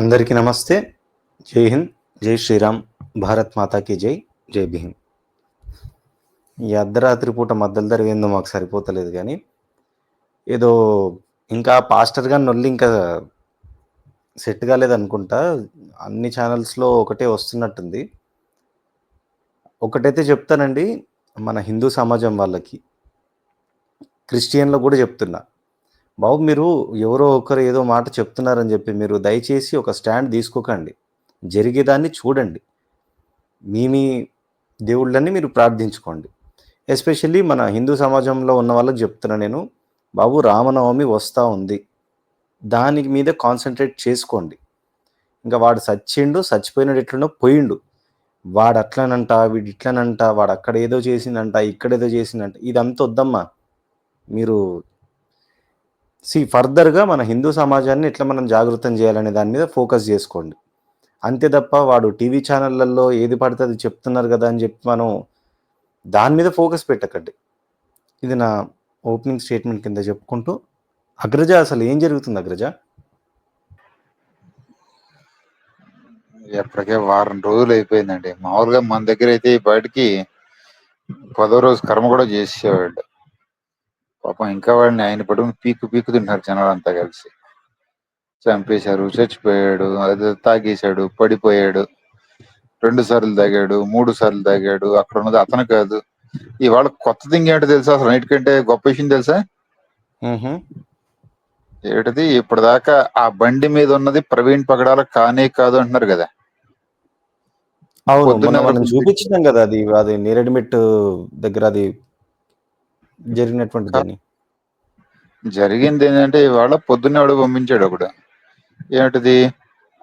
అందరికీ నమస్తే. జై హింద్ జై శ్రీరామ్. భారత్ మాతాకి జై జై భీమ్. ఈ అర్ధరాత్రి పూట మద్దలు జరిగిందో మాకు సరిపోతలేదు కానీ ఏదో ఇంకా పాస్టర్ గారి నొల్లి ఇంకా సెట్ కాలేదనుకుంటా అన్ని ఛానల్స్లో ఒకటే వస్తున్నట్టుంది. ఒకటైతే చెప్తానండి మన హిందూ సమాజం వాళ్ళకి. క్రిస్టియన్లో కూడా చెప్తున్నా. బాబు మీరు ఎవరో ఒకరు ఏదో మాట చెప్తున్నారని చెప్పి మీరు దయచేసి ఒక స్టాండ్ తీసుకోకండి. జరిగేదాన్ని చూడండి. మీ మీ దేవుళ్ళని మీరు ప్రార్థించుకోండి. ఎస్పెషల్లీ మన హిందూ సమాజంలో ఉన్న వాళ్ళకి చెప్తున్నా నేను బాబు రామనవమి వస్తూ ఉంది. దాని మీద కాన్సన్ట్రేట్ చేసుకోండి. ఇంకా వాడు చచ్చిండు చచ్చిపోయినాడు ఎట్లనో పోయిండు. వాడు అట్లనంట వీడు ఇట్లనంట వాడు అక్కడ ఏదో చేసిందంట ఇక్కడ ఏదో చేసిందంట ఇదంతా వద్దమ్మా. మీరు సి ఫర్దర్గా మన హిందూ సమాజాన్ని ఎట్లా మనం జాగృతం చేయాలనే దాని మీద ఫోకస్ చేసుకోండి. అంతే తప్ప వాడు టీవీ ఛానళ్ళల్లో ఏది పడితే అది చెప్తున్నారు కదా అని చెప్పి మనం దాని మీద ఫోకస్ పెట్టకండి. ఇది నా ఓపెనింగ్ స్టేట్మెంట్ కింద చెప్పుకుంటూ అగ్రజ అసలు ఏం జరుగుతుంది అగ్రజ? ఎప్పటికే వారం రోజులు అయిపోయిందండి. మామూలుగా మన దగ్గర అయితే ఈ బయటికి పదో రోజు కర్మ కూడా చేసేవాడు. పాపం ఇంకా వాడిని ఆయన పడుకుని పీక్కు పీక్కు తింటున్నారు జనాలంతా కలిసి. చంపేశారు చచ్చిపోయాడు అది తాగేశాడు పడిపోయాడు రెండు సార్లు తాగాడు మూడు సార్లు తాగాడు అక్కడ ఉన్నది అతను కాదు. ఇవాళ కొత్త థింగ్ ఏంటో తెలుసా అసలు? నైట్ కంటే గొప్ప విషయం తెలుసా? మ్హూ. ఏమిటది? ఇప్పటిదాకా ఆ బండి మీద ఉన్నది ప్రవీణ్ పగడాల కానే కాదు అంటున్నారు కదా. అవును చూపించినాం కదా అది అది నేరేడుమిట్ దగ్గర అది జరిగినటువంటి దాన్ని? జరిగింది ఏంటంటే ఇవాళ పొద్దున్నే వాడు పంపించాడు ఒకడు. ఏమిటిది?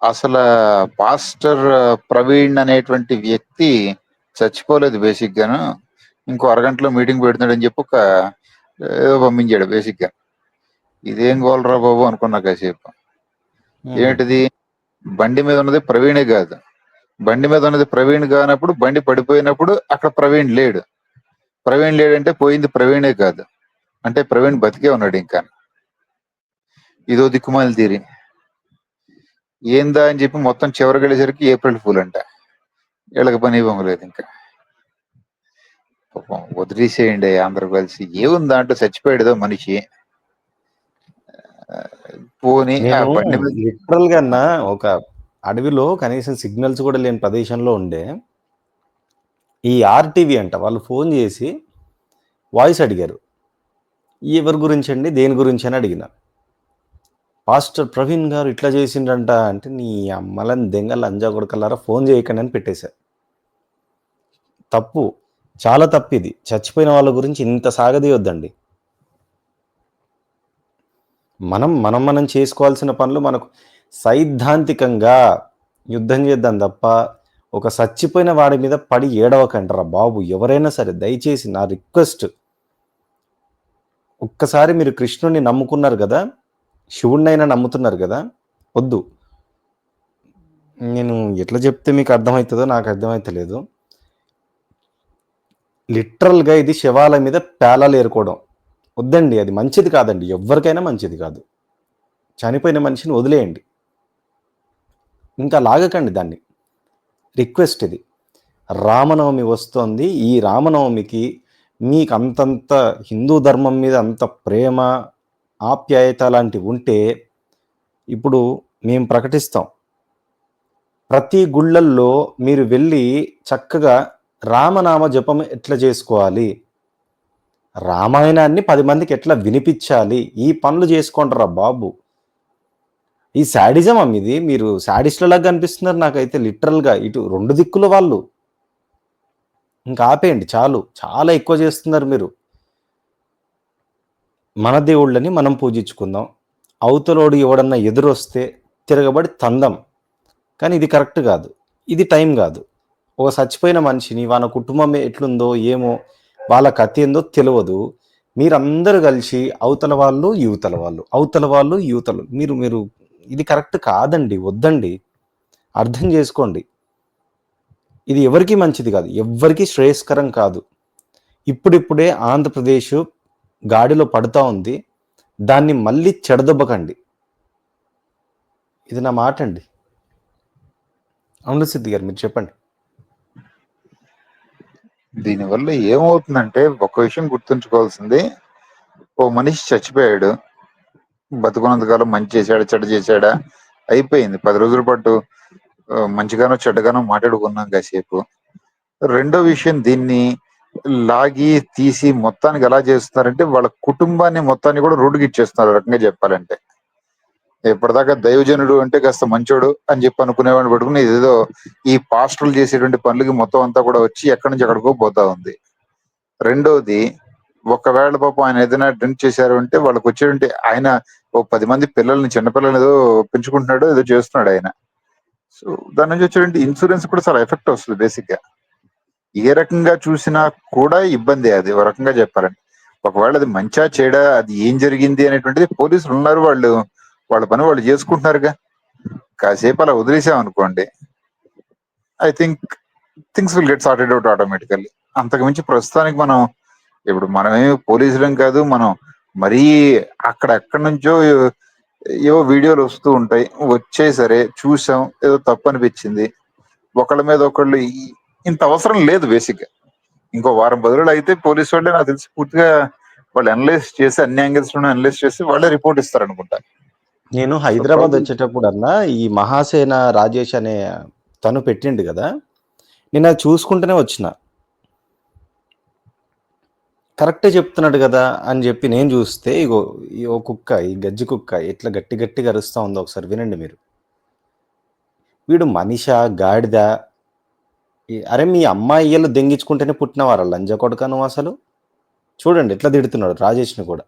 అసలు పాస్టర్ ప్రవీణ్ అనేటువంటి వ్యక్తి చచ్చిపోలేదు బేసిక్ గాను ఇంకో అరగంటలో మీటింగ్ పెడుతున్నాడని చెప్పి ఒక ఏదో పంపించాడు బేసిక్గా ఇదేం గోలరా బాబు అనుకున్నా కాసేపు. ఏంటిది బండి మీద ఉన్నది ప్రవీణే కాదు. బండి మీద ఉన్నది ప్రవీణ్ కానప్పుడు బండి పడిపోయినప్పుడు అక్కడ ప్రవీణ్ లేడు. ప్రవీణ్ లేడంటే పోయింది ప్రవీణే కాదు. అంటే ప్రవీణ్ బతికే ఉన్నాడు ఇంకా. ఇదో దిక్కుమాలి తీరి. ఏందా అని చెప్పి మొత్తం చివరికి వెళ్ళేసరికి ఏప్రిల్ ఫూల్ అంట. వీళ్ళకి పని ఇవ్వలేదు ఇంకా. పాపం వదిలేసేయండి అందరూ కలిసి. ఏముంది దాంట్లో చచ్చిపోయాడుదో మనిషి. పోనీ ఆ నేను బండి మీద లిటరల్గా అన్న ఒక అడవిలో కనీసం సిగ్నల్స్ కూడా లేని ప్రదేశంలో ఉండే ఈ ఆర్టీవీ అంట వాళ్ళు ఫోన్ చేసి వాయిస్ అడిగారు. ఎవరి గురించి అండి? దేని గురించి అని అడిగిన పాస్టర్ ప్రవీణ్ గారు ఇట్లా చేసిండ్రంట అంటే నీ అమ్మలని దెంగ లంజా ఫోన్ చేయకండి అని పెట్టేశారు. తప్పు. చాలా తప్పు ఇది. చచ్చిపోయిన వాళ్ళ గురించి ఇంత సాగదీయొద్దండి. మనం మనం మనం చేసుకోవాల్సిన పనులు మనకు సైద్ధాంతికంగా యుద్ధం చేద్దాం తప్ప ఒక చచ్చిపోయిన వాడి మీద పడి ఏడవకంటరా బాబు. ఎవరైనా సరే దయచేసి నా రిక్వెస్ట్ ఒక్కసారి మీరు కృష్ణుడిని నమ్ముకున్నారు కదా శివుణ్ణైనా నమ్ముతున్నారు కదా వద్దు. నేను ఎట్లా చెప్తే మీకు అర్థమవుతుందో నాకు అర్థమవుతలేదు. లిటరల్గా ఇది శవాల మీద పేలాలు ఏరుకోవడం. వద్దండి అది మంచిది కాదండి. ఎవరికైనా మంచిది కాదు. చనిపోయిన మనిషిని వదిలేయండి. ఇంకా లాగకండి దాన్ని. రిక్వెస్ట్ ఇది. రామనవమి వస్తోంది. ఈ రామనవమికి మీకు అంతంత హిందూ ధర్మం మీద అంత ప్రేమ ఆప్యాయత లాంటివి ఉంటే ఇప్పుడు మేము ప్రకటిస్తాం. ప్రతి గుళ్ళల్లో మీరు వెళ్ళి చక్కగా రామనామ జపం ఎట్లా చేసుకోవాలి? రామాయణాన్ని పది మందికి ఎట్లా వినిపించాలి? ఈ పనులు చేసుకుంటారా బాబు? ఈ శాడిజం ఇది మీరు శాడిస్ట్లలాగా కనిపిస్తున్నారు నాకైతే లిటరల్గా. ఇటు రెండు దిక్కుల వాళ్ళు. ఇంకా ఆపేయండి చాలు. చాలా ఎక్కువ చేస్తున్నారు మీరు. మన దేవుళ్ళని మనం పూజించుకుందాం. అవతలోడు ఎవడన్నా ఎదురొస్తే తిరగబడి తందం. కానీ ఇది కరెక్ట్ కాదు. ఇది టైం కాదు. ఒక చచ్చిపోయిన మనిషిని వాళ్ళ కుటుంబం ఎట్లుందో ఏమో వాళ్ళ కథ ఏందో తెలియదు మీరందరూ కలిసి అవతల వాళ్ళు యువతల వాళ్ళు. అవతల వాళ్ళు యువతలు మీరు మీరు ఇది కరెక్ట్ కాదండి వద్దండి. అర్థం చేసుకోండి. ఇది ఎవరికి మంచిది కాదు ఎవ్వరికి శ్రేయస్కరం కాదు. ఇప్పుడిప్పుడే ఆంధ్రప్రదేశ్ గాడిలో పడుతూ ఉంది. దాన్ని మళ్ళీ చెడదొబ్బకండి. ఇది నా మాట అండి అవును సిద్ధి గారు మీరు చెప్పండి. దీనివల్ల ఏమవుతుందంటే ఒక విషయం గుర్తుంచుకోవాల్సింది. ఓ మనిషి చచ్చిపోయాడు. బతుకున్నంతకాలం మంచి చేశాడా చెడ్డ చేశాడా? అయిపోయింది. పది రోజుల పాటు మంచిగానో చెడ్డగానో మాట్లాడుకున్నాం కాసేపు. రెండో విషయం దీన్ని లాగి తీసి మొత్తానికి ఎలా చేస్తున్నారంటే వాళ్ళ కుటుంబాన్ని మొత్తాన్ని కూడా రోడ్డుకి ఇచ్చేస్తున్నారు రకంగా చెప్పాలంటే. ఎప్పటిదాకా దైవజనుడు అంటే కాస్త మంచోడు అని చెప్పి అనుకునేవాడిని పట్టుకుని ఏదో ఈ పాస్టర్లు చేసేటువంటి పనులకి మొత్తం అంతా కూడా వచ్చి ఎక్కడి నుంచి ఎక్కడికో పోతా ఉంది. రెండోది ఒకవేళ పాపం ఆయన ఏదైనా డ్రింక్ చేశారు అంటే వాళ్ళకి వచ్చేటువంటి ఆయన ఓ పది మంది పిల్లల్ని చిన్నపిల్లల్ని ఏదో పెంచుకుంటున్నాడు ఏదో చేస్తున్నాడు ఆయన. సో దాని నుంచి వచ్చేటువంటి ఇన్సూరెన్స్ కూడా చాలా ఎఫెక్ట్ వస్తుంది బేసిక్గా. ఏ రకంగా చూసినా కూడా ఇబ్బంది అది ఒక రకంగా చెప్పాలండి ఒకవేళ అది మంచా చేయడా అది ఏం జరిగింది అనేటువంటిది పోలీసులు ఉన్నారు వాళ్ళు. వాళ్ళ పని వాళ్ళు చేసుకుంటున్నారుగా. కాసేపు అలా వదిలేసాం అనుకోండి. I think things will get sorted out automatically అంతకు మించి ప్రస్తుతానికి మనం ఇప్పుడు మనమేమి పోలీసులం కాదు మనం మరీ అక్కడ ఎక్కడి నుంచో ఏవో వీడియోలు వస్తూ ఉంటాయి. వచ్చే సరే చూసాం ఏదో తప్పు అనిపించింది. ఒకళ్ళ మీద ఒకళ్ళు ఇంత అవసరం లేదు బేసిక్ ఇంకో వారం బదులు అయితే పోలీసు వాళ్ళే నాకు తెలిసి పూర్తిగా వాళ్ళు అనలైజ్ చేసి అన్ని యాంగిల్స్ అనలైజ్ చేసి వాళ్ళే రిపోర్ట్ ఇస్తారు అనుకుంటా నేను హైదరాబాద్ వచ్చేటప్పుడు అన్న ఈ మహాసేన రాజేష్ అనే తను పెట్టిండు కదా. నేను అది చూసుకుంటూనే వచ్చిన. కరెక్టే చెప్తున్నాడు కదా అని చెప్పి నేను చూస్తే ఇగో ఈ ఓ కుక్క ఈ గజ్జి కుక్క ఎట్లా గట్టి గట్టిగా అరుస్తూ ఉందో ఒకసారి వినండి మీరు. వీడు మనిష గాడిద అరే మీ అమ్మాయిలు దెంగించుకుంటేనే పుట్టినవారు లంజ కొడుక అసలు? చూడండి ఎట్లా తిడుతున్నాడు రాజేష్ని కూడా.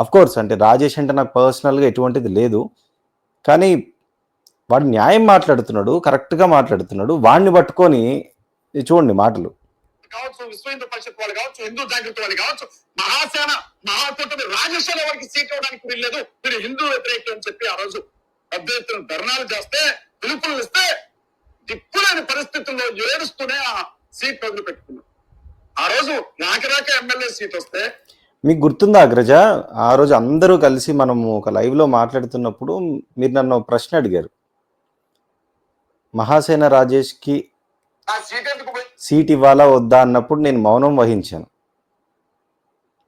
అఫ్ కోర్స్ అంటే రాజేష్ అంటే నాకు పర్సనల్గా ఎటువంటిది లేదు. కానీ వాడు న్యాయం మాట్లాడుతున్నాడు కరెక్ట్గా మాట్లాడుతున్నాడు. వాడిని పట్టుకొని ఇది చూడండి మాటలు. కావచ్చు విశ్వ హిందూ పరిషత్ వాళ్ళు కావచ్చు హిందూ జాగృతి వాళ్ళు కావచ్చు మహాసేన మహాకూటమి రాజేశ్వర వారికి సీట్ ఇవ్వడానికి వీల్లేదు. మీరు హిందూ వ్యతిరేకం అని చెప్పి ఆ రోజు పెద్ద ఎత్తున ధర్నాలు చేస్తే పిలుపులు ఇస్తే దిక్కులేని పరిస్థితుల్లో ఏడుస్తూనే ఆ సీట్ వదిలిపెట్టుకున్నారు ఆ రోజు నాకరాక ఎమ్మెల్యే సీట్ వస్తే మీకు గుర్తుందా అగ్రజ? ఆ రోజు అందరూ కలిసి మనము ఒక లైవ్లో మాట్లాడుతున్నప్పుడు మీరు నన్ను ప్రశ్న అడిగారు. మహాసేన రాజేష్కి ఆ సీట్ ఇవ్వాలా వద్దా అన్నప్పుడు నేను మౌనం వహించాను.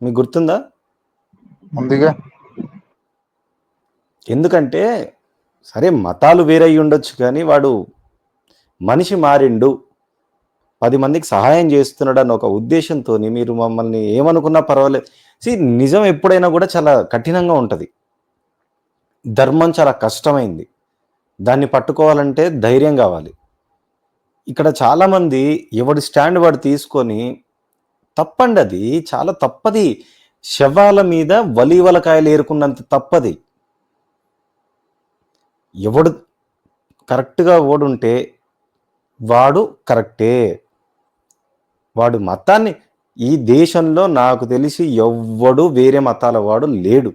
మీకు గుర్తుందా? ముందుగా. ఎందుకంటే సరే మతాలు వేరై ఉండొచ్చు కానీ వాడు మనిషి మారిండు పది మందికి సహాయం చేస్తున్నాడు అన్న ఒక ఉద్దేశంతో మీరు మమ్మల్ని ఏమనుకున్నా పర్వాలేదు. సి నిజం ఎప్పుడైనా కూడా చాలా కఠినంగా ఉంటుంది. ధర్మం చాలా కష్టమైంది. దాన్ని పట్టుకోవాలంటే ధైర్యం కావాలి. ఇక్కడ చాలామంది ఎవడి స్టాండ్ వాడు తీసుకొని తప్పండి అది చాలా తప్పది. శవాల మీద వలీవలకాయలు ఏరుకున్నంత తప్పది. ఎవడు కరెక్ట్గా ఓడుంటే వాడు కరెక్టే. వాడు మతాన్ని ఈ దేశంలో నాకు తెలిసి ఎవ్వడు వేరే మతాల వాడు లేడు.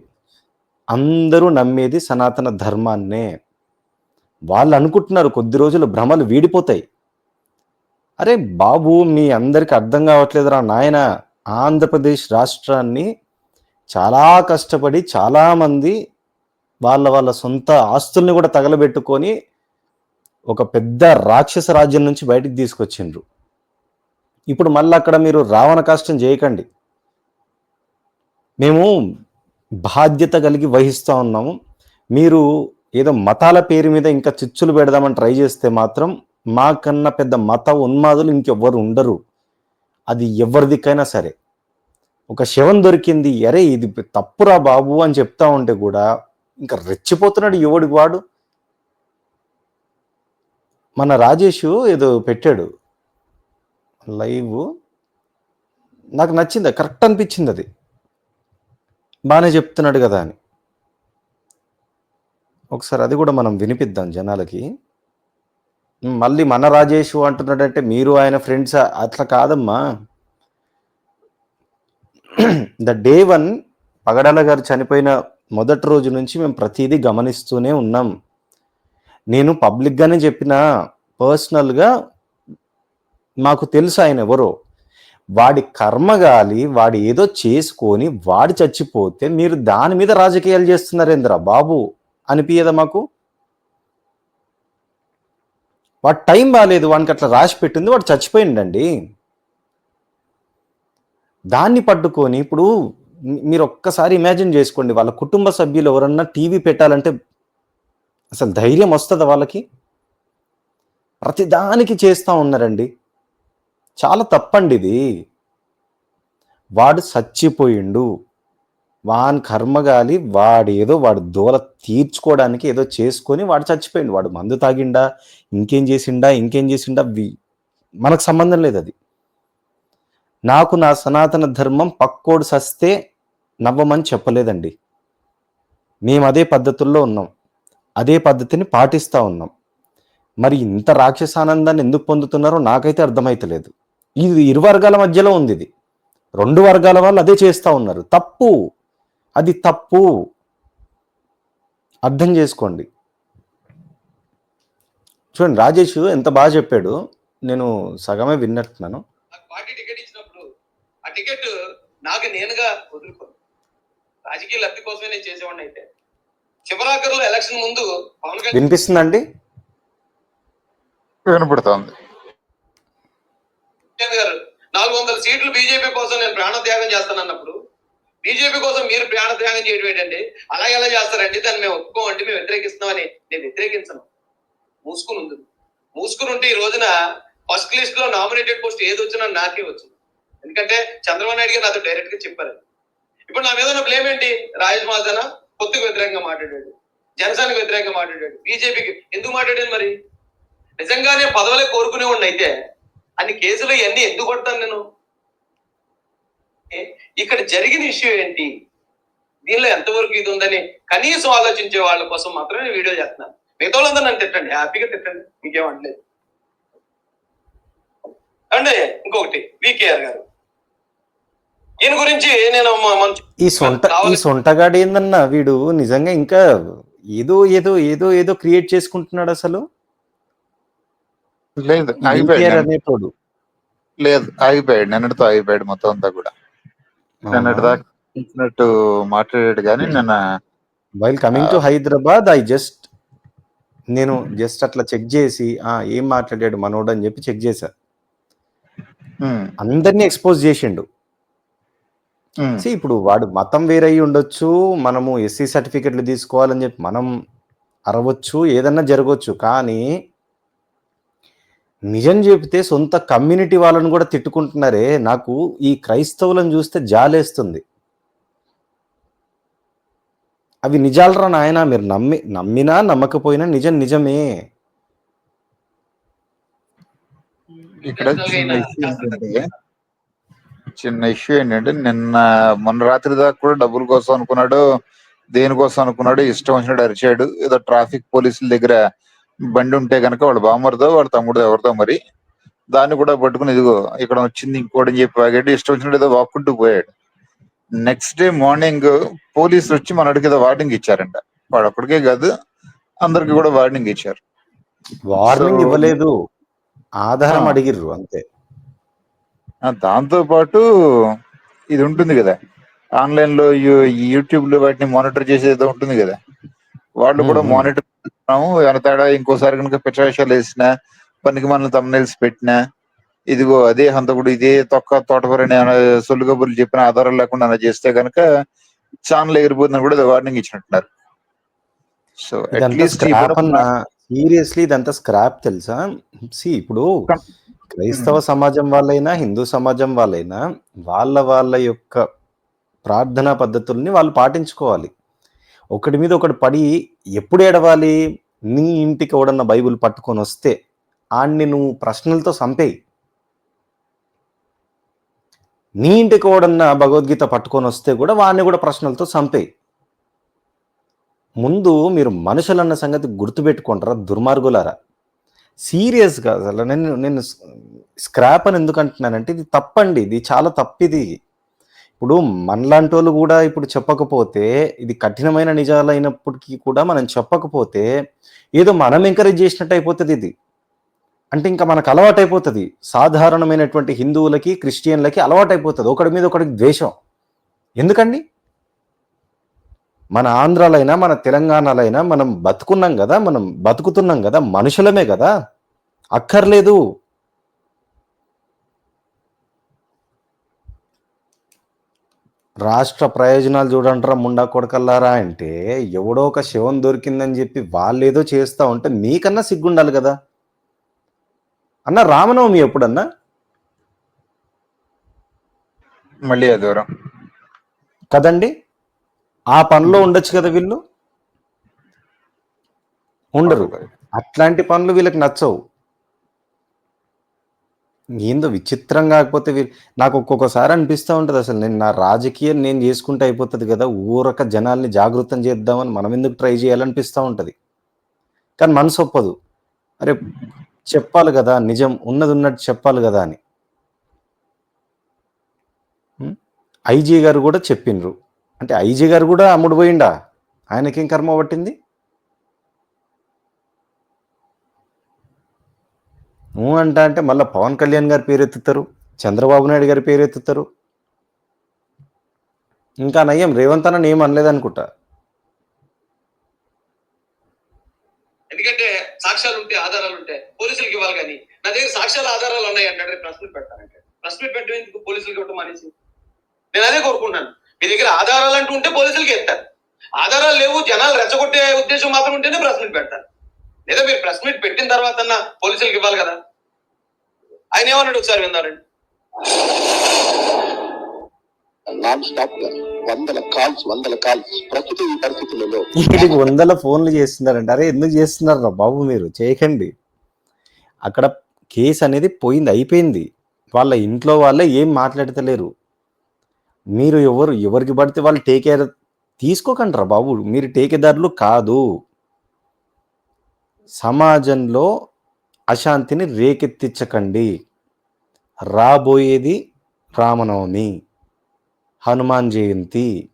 అందరూ నమ్మేది సనాతన ధర్మాన్నే. వాళ్ళు అనుకుంటున్నారు కొద్ది రోజులు భ్రమలు వీడిపోతాయి. అరే బాబు మీ అందరికి అర్థం కావట్లేదురా నాయన. ఆంధ్రప్రదేశ్ రాష్ట్రాన్ని చాలా కష్టపడి చాలామంది వాళ్ళ వాళ్ళ సొంత ఆస్తుల్ని కూడా తగలబెట్టుకొని ఒక పెద్ద రాక్షస రాజ్యం నుంచి బయటికి తీసుకొచ్చిండ్రు. ఇప్పుడు మళ్ళీ అక్కడ మీరు రావణ కష్టం చేయకండి. మేము బాధ్యత కలిగి వహిస్తూ ఉన్నాము. మీరు ఏదో మతాల పేరు మీద ఇంకా చిచ్చులు పెడదామని ట్రై చేస్తే మాత్రం మాకన్నా పెద్ద మత ఉన్మాదులు ఇంకెవ్వరు ఉండరు. అది ఎవరిదికైనా సరే. ఒక శవం దొరికింది అరే ఇది తప్పురా బాబు అని చెప్తా ఉంటే కూడా ఇంకా రెచ్చిపోతున్నాడు ఎవడికి వాడు? మన రాజేష్ ఏదో పెట్టాడు. లైవ్. నాకు నచ్చింది కరెక్ట్ అనిపించింది అది. బాగానే చెప్తున్నాడు కదా అని. ఒకసారి అది కూడా మనం వినిపిద్దాం జనాలకి. మళ్ళీ మన రాజేష్ అంటున్నాడంటే మీరు ఆయన ఫ్రెండ్స్ అట్లా కాదమ్మా. ద డే వన్ పగడాల గారు చనిపోయిన మొదటి రోజు నుంచి మేము ప్రతిదీ గమనిస్తూనే ఉన్నాం. నేను పబ్లిక్గానే చెప్పిన పర్సనల్గా మాకు తెలుసు ఆయన ఎవరో. వాడి కర్మగాలి వాడు ఏదో చేసుకొని వాడు చచ్చిపోతే మీరు దాని మీద రాజకీయాలు చేస్తున్నారేంద్రా బాబు? అనిపించదా మాకు? వాడు టైం బాగాలేదు వానికి అట్లా రాసి పెట్టింది వాడు చచ్చిపోయిండండి. దాన్ని పట్టుకొని ఇప్పుడు మీరు ఒక్కసారి ఇమాజిన్ చేసుకోండి వాళ్ళ కుటుంబ సభ్యులు ఎవరన్నా టీవీ పెట్టాలంటే అసలు ధైర్యం వస్తుంది వాళ్ళకి? ప్రతిదానికి చేస్తూ ఉన్నారండి. చాలా తప్పండి ఇది. వాడు చచ్చిపోయిండు. వాని కర్మగాలి వాడు ఏదో వాడు దూల తీర్చుకోవడానికి ఏదో చేసుకొని వాడు చచ్చిపోయింది వాడు మందు తాగిండా ఇంకేం చేసిండా ఇంకేం చేసిండా వి- మనకు సంబంధం లేదు అది. నాకు నా సనాతన ధర్మం పక్కోడు సస్తే నవ్వమని చెప్పలేదండి. మేము అదే పద్ధతుల్లో ఉన్నాం. అదే పద్ధతిని పాటిస్తూ ఉన్నాం. మరి ఇంత రాక్షసానందాన్ని ఎందుకు పొందుతున్నారో నాకైతే అర్థమైతలేదు. ఇది ఇరు వర్గాల మధ్యలో ఉంది ఇది. రెండు వర్గాల వాళ్ళు అదే చేస్తూ ఉన్నారు. తప్పు! అది తప్పు. అర్థం చేసుకోండి. చూడండి రాజేష్ ఎంత బాగా చెప్పాడు. నేను సగమే విన్నట్టున్నాను. నాకు పార్టీ టికెట్ ఇచ్చినప్పుడు ఆ టికెట్ నాకు నేనుగా వదులుకోను. రాజకీయ లబ్ధి కోసమే నేను చేసేవాడిని అయితే. చివరాఖరులో ఎలక్షన్ ముందు పవన్ కళ్యాణ్ వినిపిస్తుందండి? వినపడుతోంది. గారు నాలుగు వందల సీట్లు బీజేపీ కోసం నేను ప్రాణత్యాగం చేస్తానన్నప్పుడు బీజేపీ కోసం మీరు ప్రాణత్యాగం చేయడం ఏంటండి? అలా ఎలా చేస్తారండి దాన్ని మేము ఒప్పుకోమండి మేము వ్యతిరేకిస్తున్నామని. నేను వ్యతిరేకించను. మూసుకుని ఉంది మూసుకుని ఉంటే ఈ రోజున ఫస్ట్ లిస్ట్లో నామినేటెడ్ పోస్ట్ ఏది వచ్చినా నాకే వచ్చింది. ఎందుకంటే చంద్రబాబు నాయుడు గారు నాతో డైరెక్ట్గా చెప్పారు. ఇప్పుడు నా మీద ఉన్న బ్లేమ్ ఏంటి? రాజేష్ మహాజన పొత్తుకు వ్యతిరేకంగా మాట్లాడాడు. జనసేనకు వ్యతిరేకంగా మాట్లాడాడు. బీజేపీకి ఎందుకు మాట్లాడాను మరి? నిజంగానే పదవులే కోరుకునే అయితే అన్ని కేసులు ఇవన్నీ ఎందుకు కొడతాను నేను? ఇక్కడ జరిగిన ఇష్యూ ఏంటి? దీనిలో ఎంతవరకు ఇది ఉందని కనీసం ఆలోచించే వాళ్ళ కోసం మాత్రమే నేను వీడియో చేస్తున్నాను. మిగతా వాళ్ళందరూ నన్ను తిట్టండి. హ్యాపీగా తిట్టండి. మీకేం అనలేదు అండి ఇంకొకటి వికేఆర్ గారు. ఈయన గురించి నేను ఈ సొంట ఈ సొంటగాడు ఏందన్నా వీడు నిజంగా ఇంకా ఏదో ఏదో ఏదో ఏదో క్రియేట్ చేసుకుంటున్నాడు అసలు? లేదు ఆగిపోయాడు అనేటోడు. లేదు ఆగిపోయాడు నిన్నటితో ఆగిపోయాడు మొత్తం అంతా కూడా. నిన్నటి దాకా మాట్లాడాడు కానీ నిన్న while coming to Hyderabad I just నేను జస్ట్ అట్లా చెక్ చేసి ఆ ఏం మాట్లాడాడు మనోడు అని చెప్పి చెక్ చేశా. ఉమ్, అందరినీ ఎక్స్పోజ్ చేసిండు. See, ఇప్పుడు వాడు మతం వేరై ఉండొచ్చు మనము ఎస్సీ సర్టిఫికెట్లు తీసుకోవాలని చెప్పి మనం అరవచ్చు ఏదన్నా జరగవచ్చు కానీ నిజం చెబితే సొంత కమ్యూనిటీ వాళ్ళని కూడా తిట్టుకుంటున్నారే. నాకు ఈ క్రైస్తవులను చూస్తే జాలేస్తుంది. అవి నిజాలరా నాయన? మీరు నమ్మి నమ్మినా నమ్మకపోయినా నిజం నిజమే. ఇక్కడ చిన్న ఇష్యూ ఏంటంటే చిన్న ఇష్యూ ఏంటంటే నిన్న మొన్న రాత్రి దాకా కూడా డబ్బుల కోసం అనుకున్నాడు దేనికోసం అనుకున్నాడు ఇష్టం వచ్చినట్టు అరిచాడు. ఏదో ట్రాఫిక్ పోలీసుల దగ్గర బండి ఉంటే కనుక వాళ్ళ బామ్మరిదో వాళ్ళ తమ్ముడు ఎవరిదో మరి దాన్ని కూడా పట్టుకుని ఇదిగో ఇక్కడ వచ్చింది ఇంకోటి అని చెప్పి వాగాడు. ఇష్టం వచ్చినట్టు ఏదో వాక్కుంటూ పోయాడు. నెక్స్ట్ డే మార్నింగ్ పోలీసులు వచ్చి మనడికి ఏదో వార్నింగ్ ఇచ్చారంట. వాడు ఒక్కడికే కాదు అందరికి కూడా వార్నింగ్ ఇచ్చారు. వార్నింగ్ ఇవ్వలేదు. ఆధారం. అడిగిర్రు అంతే. దాంతో పాటు ఇది ఉంటుంది కదా. ఆన్లైన్లో యూట్యూబ్లో వాటిని మానిటర్ చేసేది ఉంటుంది కదా. వాళ్ళు కూడా. మానిటర్ తేడా? ఇంకోసారి కనుక పిచ్చాషాలు వేసిన పనికి మన తమ్నైల్స్ పెట్టినా ఇదిగో అదే హంతకుడు ఇదే తొక్క తోటకూరని ఏమైనా సొల్లు కబుర్లు చెప్పిన ఆధారం లేకుండా అలా చేస్తే కనుక ఛానల్ ఎగిరిపోతుందని కూడా వార్నింగ్ ఇచ్చినట్టున్నారు. సో అట్లీస్ట్ సీరియస్లీ ఇదంతా స్క్రాప్ తెలుసా? సి ఇప్పుడు క్రైస్తవ సమాజం వాళ్ళైనా హిందూ సమాజం వాళ్ళైనా వాళ్ళ వాళ్ళ యొక్క ప్రార్థనా పద్ధతుల్ని వాళ్ళు పాటించుకోవాలి. ఒకటి మీద ఒకటి పడి ఎప్పుడు ఏడవాలి? నీ ఇంటికి ఎవడన్నా బైబిల్ పట్టుకొని వస్తే ఆడిని నువ్వు ప్రశ్నలతో చంపేయి. నీ ఇంటికి ఎవడన్నా భగవద్గీత పట్టుకొని వస్తే కూడా వాడిని కూడా ప్రశ్నలతో చంపేయి. ముందు మీరు మనుషులన్న సంగతి గుర్తుపెట్టుకుంటారా? దుర్మార్గులారా? సీరియస్గా అసలు నేను నేను స్క్రాప్ అని ఎందుకు అంటున్నానంటే ఇది తప్పండి. ఇది చాలా తప్పిది. ఇప్పుడు మనలాంటి వాళ్ళు కూడా ఇప్పుడు చెప్పకపోతే ఇది కఠినమైన నిజాలు అయినప్పటికీ కూడా మనం చెప్పకపోతే ఏదో మనం ఎంకరేజ్ చేసినట్టు అయిపోతుంది ఇది. అంటే ఇంకా మనకు అలవాటు అయిపోతుంది. సాధారణమైనటువంటి హిందువులకి క్రిస్టియన్లకి అలవాటు అయిపోతుంది. ఒకడి మీద ఒకడికి ద్వేషం. ఎందుకండి? మన ఆంధ్రాలైనా మన తెలంగాణలైనా మనం బతుకున్నాం కదా మనం బతుకుతున్నాం కదా మనుషులమే కదా. అక్కర్లేదు. రాష్ట్ర ప్రయోజనాలు చూడంటారా ముండా కొడకల్లారా అంటే ఎవడో ఒక శవం దొరికిందని చెప్పి వాళ్ళు ఏదో చేస్తా ఉంటే మీకన్నా సిగ్గుండాలి కదా. అన్న రామనవమి ఎప్పుడన్నా? మళ్ళీ దూరం కదండి? ఆ పనిలో ఉండొచ్చు కదా వీళ్ళు? ఉండరు. అట్లాంటి పనులు వీళ్ళకి నచ్చవు. ఏందో విచిత్రం కాకపోతే నాకు ఒక్కొక్కసారి అనిపిస్తూ ఉంటుంది అసలు. నేను నా రాజకీయం నేను చేసుకుంటే అయిపోతుంది కదా ఊరక జనాల్ని జాగృతం చేద్దామని మనం ఎందుకు ట్రై చేయాలనిపిస్తూ ఉంటుంది. కానీ మనసు ఒప్పదు. అరే చెప్పాలి కదా నిజం ఉన్నది ఉన్నట్టు చెప్పాలి కదా అని. ఐజీ గారు కూడా చెప్పిండ్రు. అంటే ఐజీ గారు కూడా అమ్ముడు పోయిండా? ఆయనకేం కర్మ పట్టింది? నువ్వు అంట అంటే మళ్ళీ పవన్ కళ్యాణ్ గారి పేరు ఎత్తుతారు చంద్రబాబు నాయుడు గారి పేరు ఎత్తుతారు ఇంకా నయ్యం రేవంత్ అన్న ఏం అనలేదనుకుంటా. ఎందుకంటే సాక్ష్యాలు ఉంటే ఆధారాలు ఉంటే పోలీసులకు ఇవ్వాలి కానీ నా దగ్గర సాక్ష్యాలు ఆధారాలు ఉన్నాయి అంటే ప్రశ్నలు మీట్ పెడతానంటే. ప్రెస్ మీట్ పెట్టడం ఎందుకు పోలీసులకు ఇవ్వడం అనేసి నేను అదే కోరుకుంటున్నాను. మీ దగ్గర ఆధారాలు అంటూ ఉంటే పోలీసులకి ఎత్తారు ఆధారాలు లేవు జనాలు రెచ్చగొట్టే ఉద్దేశం మాత్రం ఉంటేనే ప్రెస్ మీట్ పెడతారు. లేదా మీరు ప్రెస్ మీట్ పెట్టిన తర్వాత పోలీసులకు ఇవ్వాలి కదా? ఆయన ఏమన్నాడు ఒకసారి విన్నారండి? నాన్ స్టాప్గా వందల కాల్స్ వందల కాల్స్ ప్రస్తుతం ఈ పరిస్థితులలో వీటికి వందల ఫోన్లు చేస్తున్నారంట అరే ఎందుకు చేస్తున్నారు బాబు మీరు? చేయకండి. అక్కడ కేసు అనేది పోయింది అయిపోయింది. వాళ్ళ ఇంట్లో వాళ్ళే ఏం మాట్లాడతలేరు. మీరు ఎవరు ఎవరికి పడితే వాళ్ళు టేకేర్ తీసుకోకండి రా బాబు. మీరు టేకేదారులు కాదు. సమాజంలో అశాంతిని రేకెత్తించకండి. రాబోయేది రామనవమి హనుమాన్ జయంతి.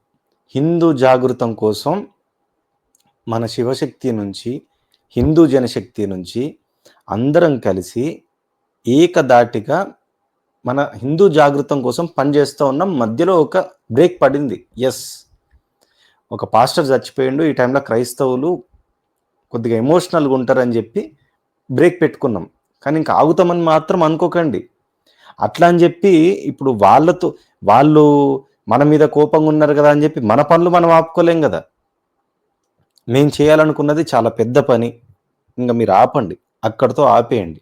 హిందూ జాగృతం కోసం మన శివశక్తి నుంచి హిందూ జనశక్తి నుంచి అందరం కలిసి ఏకదాటిగా మన హిందూ జాగృతం కోసం పనిచేస్తూ ఉన్నాం. మధ్యలో ఒక బ్రేక్ పడింది. ఎస్ ఒక పాస్టర్ చచ్చిపోయిండు. ఈ టైంలో క్రైస్తవులు కొద్దిగా ఎమోషనల్గా ఉంటారని చెప్పి బ్రేక్ పెట్టుకున్నాం. కానీ ఇంకా ఆగుతామని మాత్రం అనుకోకండి. అట్లా అని చెప్పి ఇప్పుడు వాళ్ళతో వాళ్ళు మన మీద కోపంగా ఉన్నారు కదా అని చెప్పి మన పనులు మనం ఆపుకోలేం కదా. మేము చేయాలనుకున్నది చాలా పెద్ద పని. ఇంకా మీరు ఆపండి. అక్కడితో ఆపేయండి.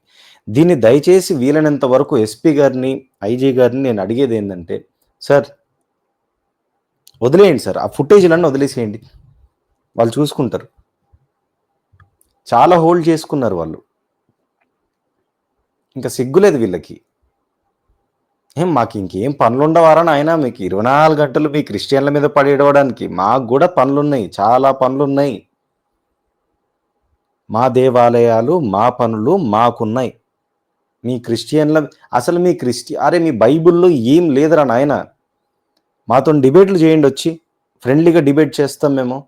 దీన్ని దయచేసి వీలైనంత వరకు ఎస్పీ గారిని ఐజీ గారిని నేను అడిగేది ఏంటంటే సార్ వదిలేయండి సార్. ఆ ఫుటేజ్లన్నీ వదిలేసేయండి. వాళ్ళు చూసుకుంటారు. చాలా హోల్డ్ చేసుకున్నారు వాళ్ళు. ఇంకా సిగ్గులేదు వీళ్ళకి. ఏం మాకు ఇంకేం పనులు ఉండవారా ఆయన మీకు ఇరవై నాలుగు గంటలు మీ క్రిస్టియన్ల మీద పడేయడానికి మాకు కూడా పనులున్నాయి చాలా పనులున్నాయి. మా దేవాలయాలు మా పనులు మాకున్నాయి. మీ క్రిస్టియన్ల అసలు మీ క్రిస్టి అరే మీ బైబిల్లో ఏం లేదురా నాయన? మాతో డిబేట్లు చేయండి వచ్చి ఫ్రెండ్లీగా డిబేట్ చేస్తాం మేము.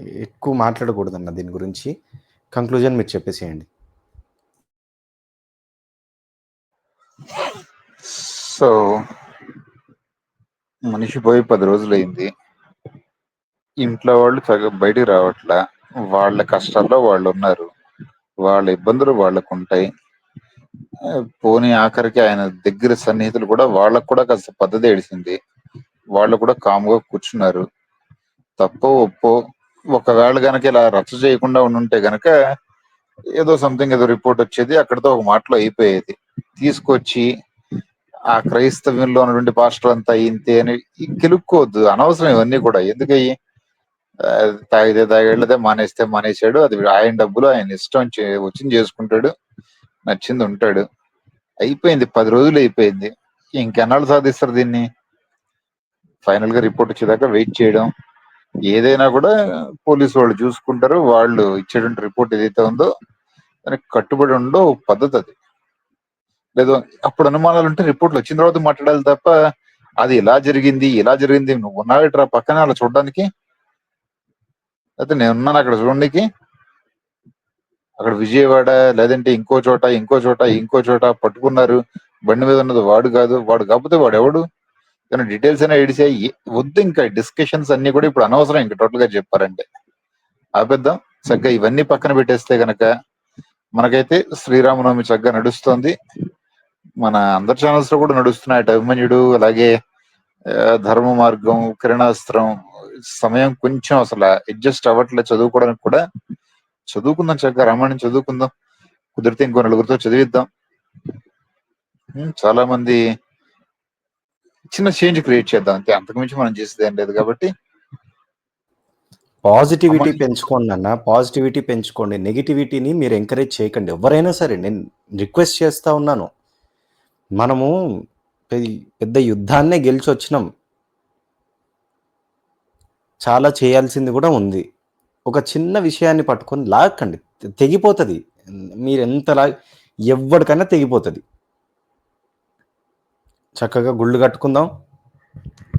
ఎక్కువ మాట్లాడకూడదన్న దీని గురించి కంక్లూజన్ మీరు చెప్పేసేయండి. సో మనిషి పోయి పది రోజులైంది. ఇంట్లో వాళ్ళు బయటికి రావట్లా. వాళ్ళ కష్టాల్లో వాళ్ళు ఉన్నారు. వాళ్ళ ఇబ్బందులు వాళ్ళకు ఉంటాయి పోనీ ఆఖరికి ఆయన దగ్గర సన్నిహితులు కూడా వాళ్ళకు కూడా కాస్త పద్ధతి ఏడిసింది. వాళ్ళు కూడా కామ్గా కూర్చున్నారు. తప్పో ఒప్పో ఒకవేళ గనక ఇలా రచ్చ చేయకుండా ఉండుంటే గనక ఏదో సంథింగ్ ఏదో రిపోర్ట్ వచ్చేది అక్కడితో ఒక మాటలో అయిపోయేది. తీసుకొచ్చి ఆ క్రైస్తవ్యంలో ఉన్నటువంటి పాస్టర్ అంతా ఇంతే అని ఈ అనవసరం ఇవన్నీ కూడా. ఎందుకయ్యి తాగితే తాగేళ్ళదే మానేస్తే మానేశాడు. అది ఆయన డబ్బులు ఆయన ఇష్టం వచ్చింది చేసుకుంటాడు. నచ్చింది ఉంటాడు. అయిపోయింది. పది రోజులు అయిపోయింది. ఇంకెన్నాళ్ళు సాధిస్తారు దీన్ని? ఫైనల్గా రిపోర్ట్ వచ్చేదాకా వెయిట్ చేయడం. ఏదైనా కూడా పోలీసు వాళ్ళు చూసుకుంటారు వాళ్ళు ఇచ్చేటువంటి రిపోర్ట్ ఏదైతే ఉందో దానికి కట్టుబడి ఉండో పద్ధతి అది. లేదు అప్పుడు అనుమానాలు ఉంటే రిపోర్ట్లు వచ్చిన తర్వాత మాట్లాడాలి తప్ప అది ఇలా జరిగింది ఇలా జరిగింది నువ్వు ఉన్నావేట్రా పక్కన అలా చూడడానికి. అయితే నేను ఉన్నాను అక్కడ చూడడానికి. అక్కడ విజయవాడ లేదంటే ఇంకో చోట ఇంకో చోట ఇంకో చోట పట్టుకున్నారు. బండి మీద ఉన్నది వాడు కాదు వాడు కాకపోతే వాడు ఎవడు? కానీ డీటెయిల్స్ అయినా ఏడిసాయి వద్దు ఇంకా డిస్కషన్స్ అన్ని కూడా ఇప్పుడు అనవసరం ఇంకా టోటల్గా చెప్పారంటే. ఆపేద్దాం. చక్కగా ఇవన్నీ పక్కన పెట్టేస్తే గనక మనకైతే శ్రీరామనవమి చక్కగా నడుస్తోంది. మన అందరి ఛానల్స్లో కూడా నడుస్తున్నాయి. అటు అభిమన్యుడు అలాగే ధర్మ మార్గం కిరణాస్త్రం సమయం కొంచెం అసలు అడ్జస్ట్ అవ్వట్లే చదువుకోవడానికి కూడా. చదువుకుందాం చక్కగా రామాయణం చదువుకుందాం. కుదిరితే ఇంకో నలుగురితో చదివిద్దాం. చాలా మంది చిన్న చేంజ్ క్రియేట్ చేద్దాం అంతే. అంతకుమించి మనం చేసేది ఏం లేదు కాబట్టి. పాజిటివిటీ పెంచుకోండి అన్న. పాజిటివిటీ పెంచుకోండి. నెగిటివిటీని మీరు ఎంకరేజ్ చేయకండి. ఎవరైనా సరే నేను రిక్వెస్ట్ చేస్తా ఉన్నాను. మనము పెద్ద యుద్ధాన్నే గెలిచి వచ్చినాం చాలా చేయాల్సింది కూడా ఉంది. ఒక చిన్న విషయాన్ని పట్టుకొని లాక్కండి. తెగిపోతుంది. మీరు ఎంత లా ఎవరికైనా తెగిపోతుంది. చక్కగా గుళ్ళు కట్టుకుందాం.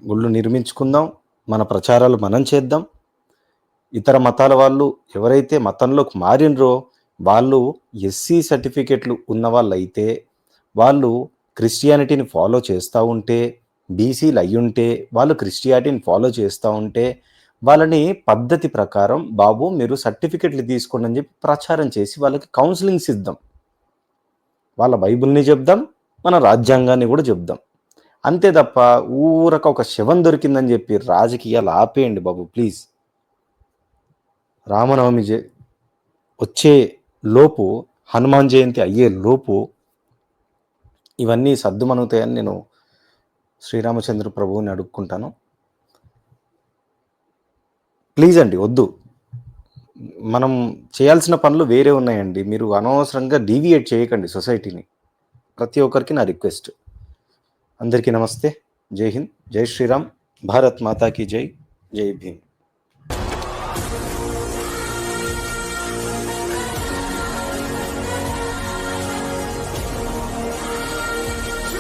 గుళ్ళు నిర్మించుకుందాం. మన ప్రచారాలు మనం చేద్దాం. ఇతర మతాల వాళ్ళు ఎవరైతే మతంలోకి మారినరో వాళ్ళు ఎస్సీ సర్టిఫికెట్లు ఉన్న వాళ్ళైతే వాళ్ళు క్రిస్టియానిటీని ఫాలో చేస్తూ ఉంటే బీసీలు అయ్యుంటే వాళ్ళు క్రిస్టియానిటీని ఫాలో చేస్తూ ఉంటే వాళ్ళని పద్ధతి ప్రకారం బాబు మీరు సర్టిఫికెట్లు తీసుకోండి అని చెప్పి ప్రచారం చేసి వాళ్ళకి కౌన్సిలింగ్స్ ఇద్దాం. వాళ్ళ బైబిల్ని చెప్దాం. మన రాజ్యాంగాన్ని కూడా చెప్దాం. అంతే తప్ప ఊరక ఒక శవం దొరికిందని చెప్పి రాజకీయాలు ఆపేయండి బాబు ప్లీజ్. రామనవమి జయ వచ్చే లోపు హనుమాన్ జయంతి అయ్యే లోపు ఇవన్నీ సర్దుమనుగుతాయని నేను శ్రీరామచంద్ర ప్రభువుని అడుక్కుంటాను. ప్లీజ్ అండి వద్దు. మనం చేయాల్సిన పనులు వేరే ఉన్నాయండి. మీరు అనవసరంగా డీవియేట్ చేయకండి సొసైటీని. ప్రతి ఒక్కరికి నా రిక్వెస్ట్ అందరికీ నమస్తే జై హింద్ జై శ్రీరామ్ భారత్ మాతాకి జై జై భీమ్